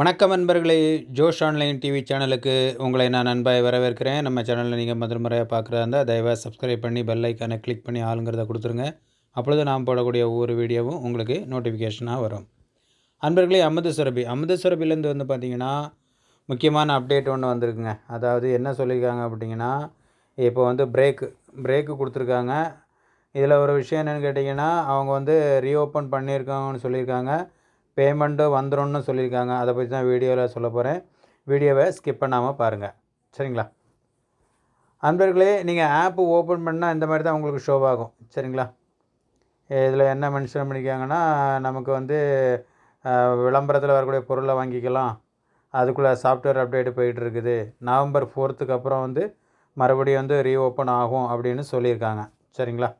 வணக்கம் நண்பர்களே ஜோஷ் online TV சேனலுக்கு உங்களை நான் நண்பாக வரவேற்கிறேன். நம்ம சேனலில் நீங்கள் முதல் முறையாக பார்க்குறதா இருந்தால் தயவாக சப்ஸ்கிரைப் பண்ணி பெல் ஐக்கானை கிளிக் பண்ணி ஆளுங்கிறத கொடுத்துருங்க. அப்பொழுது நாம் போடக்கூடிய ஒவ்வொரு வீடியோவும் உங்களுக்கு நோட்டிஃபிகேஷனாக வரும். அன்பர்களே அமுத சுரபி. அமுத சுரபிலேருந்து வந்து பார்த்திங்கன்னா முக்கியமான அப்டேட் ஒன்று வந்திருக்குங்க. அதாவது என்ன சொல்லியிருக்காங்க அப்படிங்கன்னா இப்போ வந்து பிரேக்கு பிரேக்கு கொடுத்துருக்காங்க. இதில் ஒரு விஷயம் என்னென்னு கேட்டிங்கன்னா அவங்க வந்து ரீஓப்பன் பண்ணியிருக்காங்கன்னு சொல்லியிருக்காங்க. பேமெண்ட்டும் வந்துடும்னு சொல்லியிருக்காங்க. அதை பற்றி தான் வீடியோவில் சொல்ல போகிறேன் வீடியோவை ஸ்கிப் பண்ணாமல் பாருங்கள் சரிங்களா? அன்பர்களே நீங்கள் ஆப்பு ஓப்பன் பண்ணால் இந்த மாதிரி தான் உங்களுக்கு ஷோ ஆகும். சரிங்களா? இதில் என்ன மென்ஷன் பண்ணியிருக்காங்கன்னா நமக்கு வந்து விளம்பரத்தில் வரக்கூடிய பொருளை வாங்கிக்கலாம். அதுக்குள்ளே சாஃப்ட்வேர் அப்டேட்டு போயிட்டு இருக்குது. நவம்பர் ஃபோர்த்துக்கு அப்புறம் வந்து மறுபடியும் வந்து ரீஓப்பன் ஆகும் அப்படின்னு சொல்லியிருக்காங்க. சரிங்களா?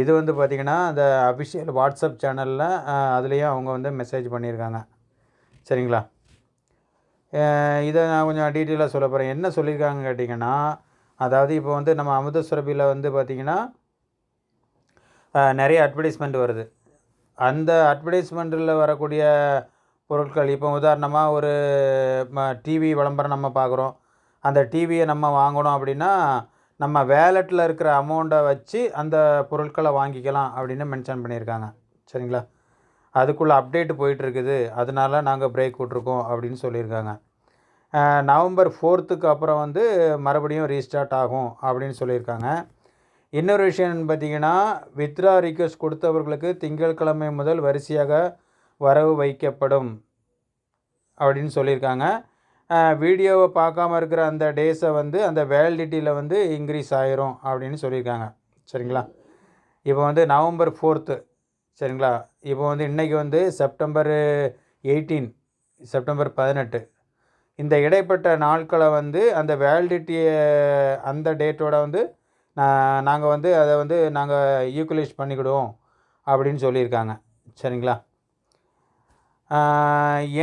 இது வந்து பார்த்திங்கன்னா அந்த அஃபிஷியல் வாட்ஸ்அப் சேனலில் அதுலேயும் அவங்க வந்து மெசேஜ் பண்ணியிருக்காங்க. சரிங்களா? இதை நான் கொஞ்சம் டீட்டெயிலாக சொல்ல போகிறேன் என்ன சொல்லியிருக்காங்க கேட்டிங்கன்னா அதாவது இப்போ வந்து நம்ம அமுத சுரபியில் வந்து பார்த்திங்கன்னா நிறைய அட்வர்டைஸ்மெண்ட் வருது. அந்த அட்வர்டைஸ்மெண்ட்டில் வரக்கூடிய பொருட்கள் இப்போ உதாரணமாக ஒரு டிவி விளம்பரம் நம்ம பார்க்குறோம். அந்த டிவியை நம்ம வாங்கணும் அப்படின்னா நம்ம வேலெட்டில் இருக்கிற அமௌண்ட்டை வச்சு அந்த பொருட்களை வாங்கிக்கலாம் அப்படின்னு மென்ஷன் பண்ணியிருக்காங்க. சரிங்களா? அதுக்குள்ளே அப்டேட் போயிட்டுருக்குது. அதனால நாங்கள் பிரேக் விட்ருக்கோம் அப்படின்னு சொல்லியிருக்காங்க. நவம்பர் ஃபோர்த்துக்கு அப்புறம் வந்து மறுபடியும் ரீஸ்டார்ட் ஆகும் அப்படின்னு சொல்லியிருக்காங்க. இன்னொரு விஷயம் பார்த்தீங்கன்னா வித்ரா ரிக்வஸ்ட் கொடுத்தவர்களுக்கு திங்கட்கிழமை முதல் வரிசையாக வரவு வைக்கப்படும் அப்படின்னு சொல்லியிருக்காங்க. வீடியோவை பார்க்காம இருக்கிற அந்த டேஸை வந்து அந்த வேலிடிட்டியில் வந்து இன்க்ரீஸ் ஆயிரும் அப்படின்னு சொல்லியிருக்காங்க. சரிங்களா? இப்போ வந்து நவம்பர் ஃபோர்த்து சரிங்களா? இப்போ வந்து இன்றைக்கி வந்து செப்டம்பர் எயிட்டீன் செப்டம்பர் பதினெட்டு. இந்த இடைப்பட்ட நாட்களை வந்து அந்த வேலிடிட்டியை அந்த டேட்டோட வந்து நாங்கள் வந்து அதை வந்து நாங்கள் ஈக்குவலைஸ் பண்ணிக்கிடுவோம் அப்படின்னு சொல்லியிருக்காங்க. சரிங்களா?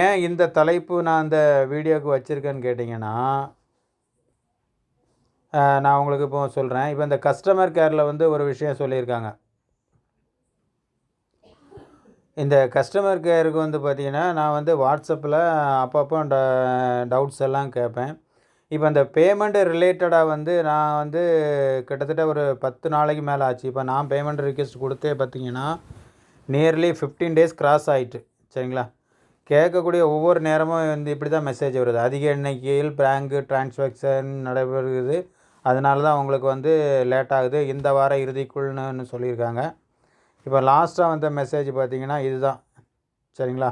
ஏன் இந்த தலைப்பு நான் இந்த வீடியோவுக்கு வச்சுருக்கேன்னு கேட்டிங்கன்னா நான் உங்களுக்கு இப்போ சொல்கிறேன் இப்போ இந்த கஸ்டமர் கேரில் வந்து ஒரு விஷயம் சொல்லியிருக்காங்க. இந்த கஸ்டமர் கேருக்கு வந்து பார்த்திங்கன்னா நான் வந்து வாட்ஸ்அப்பில் அப்பப்போ ட டவுட்ஸ் எல்லாம் கேட்பேன். இப்போ இந்த பேமெண்ட்டு ரிலேட்டடாக வந்து நான் வந்து கிட்டத்தட்ட ஒரு பத்து நாளைக்கு மேலே ஆச்சு. இப்போ நான் பேமெண்ட் ரிக்வெஸ்ட் கொடுத்தே பார்த்தீங்கன்னா நியர்லி ஃபிஃப்டீன் டேஸ் கிராஸ் ஆகிட்டு சரிங்களா? கேட்கக்கூடிய ஒவ்வொரு நேரமும் வந்து இப்படி தான் மெசேஜ் வருது. அதிக எண்ணிக்கையில் பேங்கு டிரான்சாக்ஷன் நடைபெறுகிறது. அதனால தான் அவங்களுக்கு வந்து லேட் ஆகுது. இந்த வார இறுதிக்குள்னு சொல்லியிருக்காங்க. இப்போ லாஸ்ட்டாக வந்த மெசேஜ் பார்த்திங்கன்னா இதுதான். சரிங்களா?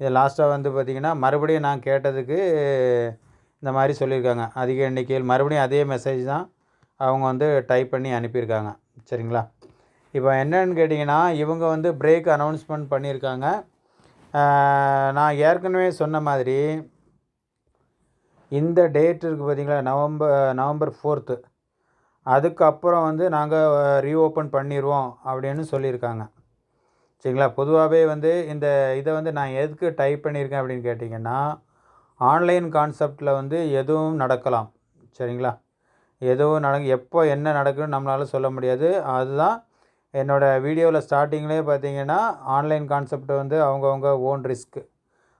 இது லாஸ்ட்டாக வந்து பார்த்திங்கன்னா மறுபடியும் நான் கேட்டதுக்கு இந்த மாதிரி சொல்லியிருக்காங்க. அதிக எண்ணிக்கையில் மறுபடியும் அதே மெசேஜ் தான் அவங்க வந்து டைப் பண்ணி அனுப்பியிருக்காங்க. சரிங்களா? இப்போ என்னென்னு கேட்டிங்கன்னா இவங்க வந்து பிரேக் அனௌன்ஸ்மெண்ட் பண்ணியிருக்காங்க. நான் ஏற்கனவே சொன்ன மாதிரி இந்த டேட் இருக்குது பார்த்திங்களா? நவம்பர் நவம்பர் ஃபோர்த்து அதுக்கப்புறம் வந்து நாங்கள் ரீஓப்பன் பண்ணிடுவோம் அப்படின்னு சொல்லியிருக்காங்க. சரிங்களா? பொதுவாகவே வந்து இந்த இதை வந்து நான் எதுக்கு டைப் பண்ணியிருக்கேன் அப்படின்னு கேட்டிங்கன்னா ஆன்லைன் கான்செப்டில் வந்து எதுவும் நடக்கலாம். சரிங்களா? எதுவும் நடக்கு எப்போ என்ன நடக்குன்னு நம்மளால் சொல்ல முடியாது. அதுதான் என்னோடய வீடியோவில் ஸ்டார்டிங்லேயே பார்த்தீங்கன்னா ஆன்லைன் கான்செப்ட் வந்து அவங்கவுங்க ஓன் ரிஸ்க்கு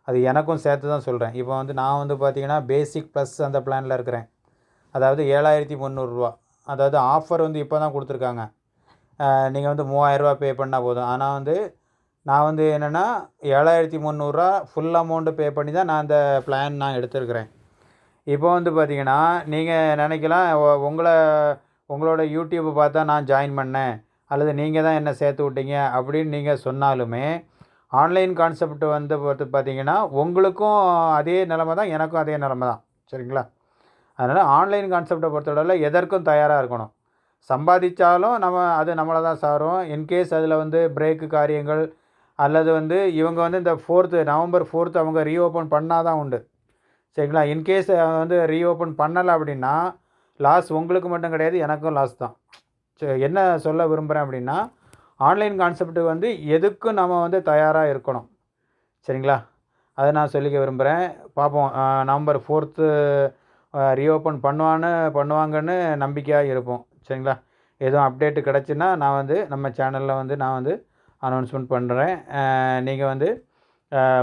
அது எனக்கும் சேர்த்து தான் சொல்கிறேன் இப்போ வந்து நான் வந்து பார்த்தீங்கன்னா பேசிக் ப்ளஸ் அந்த பிளானில் இருக்கிறேன். அதாவது ஏழாயிரத்தி முந்நூறுரூவா அதாவது ஆஃபர் வந்து இப்போ தான் கொடுத்துருக்காங்க. நீங்கள் வந்து மூவாயிரரூவா பே பண்ணால் போதும். ஆனால் வந்து நான் வந்து என்னென்னா ஏழாயிரத்தி முந்நூறுரூவா ஃபுல் அமௌண்ட்டு பே பண்ணி தான் நான் அந்த பிளான் நான் எடுத்துருக்கிறேன். இப்போ வந்து பார்த்தீங்கன்னா நீங்கள் நினைக்கலாம் உங்களை உங்களோட யூடியூப்பை பார்த்தா நான் ஜாயின் பண்ணேன். அல்லது நீங்கள் தான் என்ன சேர்த்து விட்டீங்க அப்படின்னு நீங்கள் சொன்னாலுமே ஆன்லைன் கான்செப்ட் வந்து பார்த்து பார்த்தீங்கன்னா உங்களுக்கும் அதே நிலமை தான் எனக்கும் அதே நிலமை தான். சரிங்களா? அதனால் ஆன்லைன் கான்செப்டை பொறுத்தவரையில் எதற்கும் தயாராக இருக்கணும். சம்பாதிச்சாலும் நம்ம அது நம்மளை தான் சாரும். இன்கேஸ் அதில் வந்து பிரேக்கு காரியங்கள் அல்லது வந்து இவங்க வந்து இந்த ஃபோர்த்து நவம்பர் ஃபோர்த்து அவங்க ரீஓப்பன் பண்ணால் தான் உண்டு. சரிங்களா? இன்கேஸ் வந்து ரீஓப்பன் பண்ணலை அப்படின்னா லாஸ் உங்களுக்கு மட்டும் கிடையாது எனக்கும் லாஸ் தான். என்ன சொல்ல விரும்புகிறேன் அப்படின்னா ஆன்லைன் கான்செப்ட்டு வந்து எதுக்கும் நம்ம வந்து தயாராக இருக்கணும்? சரிங்களா? அதை நான் சொல்லிக்க விரும்புகிறேன் பார்ப்போம். நவம்பர் ஃபோர்த்து ரீஓப்பன் பண்ணுவான்னு பண்ணுவாங்கன்னு நம்பிக்கையாக இருப்போம். சரிங்களா? எதுவும் அப்டேட்டு கிடச்சின்னா நான் வந்து நம்ம சேனலில் வந்து நான் வந்து அனௌன்ஸ்மெண்ட் பண்ணுறேன் நீங்கள் வந்து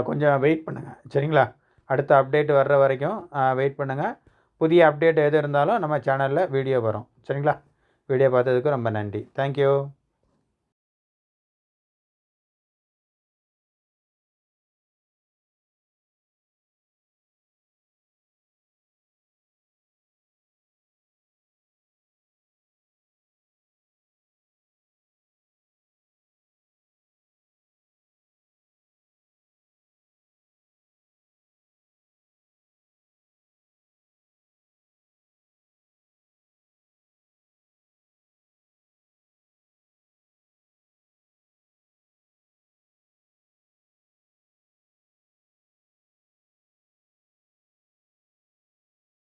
கொஞ்சம் வெயிட் பண்ணுங்கள் சரிங்களா? அடுத்த அப்டேட் வர்ற வரைக்கும் வெயிட் பண்ணுங்கள் புதிய அப்டேட் எது இருந்தாலும் நம்ம சேனலில் வீடியோ வரும். சரிங்களா? வீடியோ பார்த்ததுக்கு ரொம்ப நன்றி. தேங்க்யூ